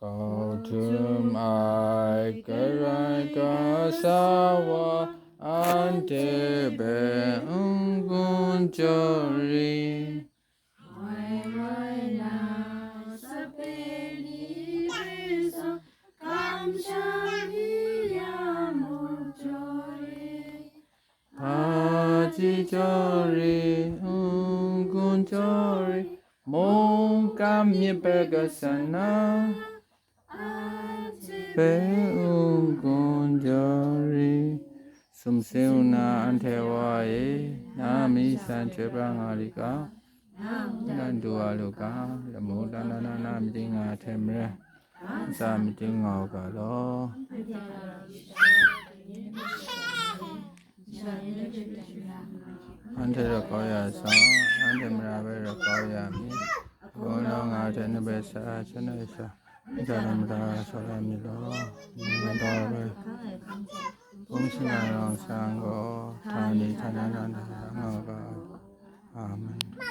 거듭 말그랄까 사와 안테베 응군절리 지저리 응군절리 몸감 예배가 사나 ပေဥကွန်ကြရိစုံစေဝနာအထေဝယေနာမိစံချေပငါရိကနန္ဒူအလောကလမောတနနာနာမတိငါထေမရသာမတိငါကလောအန္တရကောရသောအန္တမရပဲရကောရမည်ဘောနောငါထေနပဲစာစနေစာ 감사합니다. 사람이로 인마다를 공신하여 항상 거 다니 자나나 나가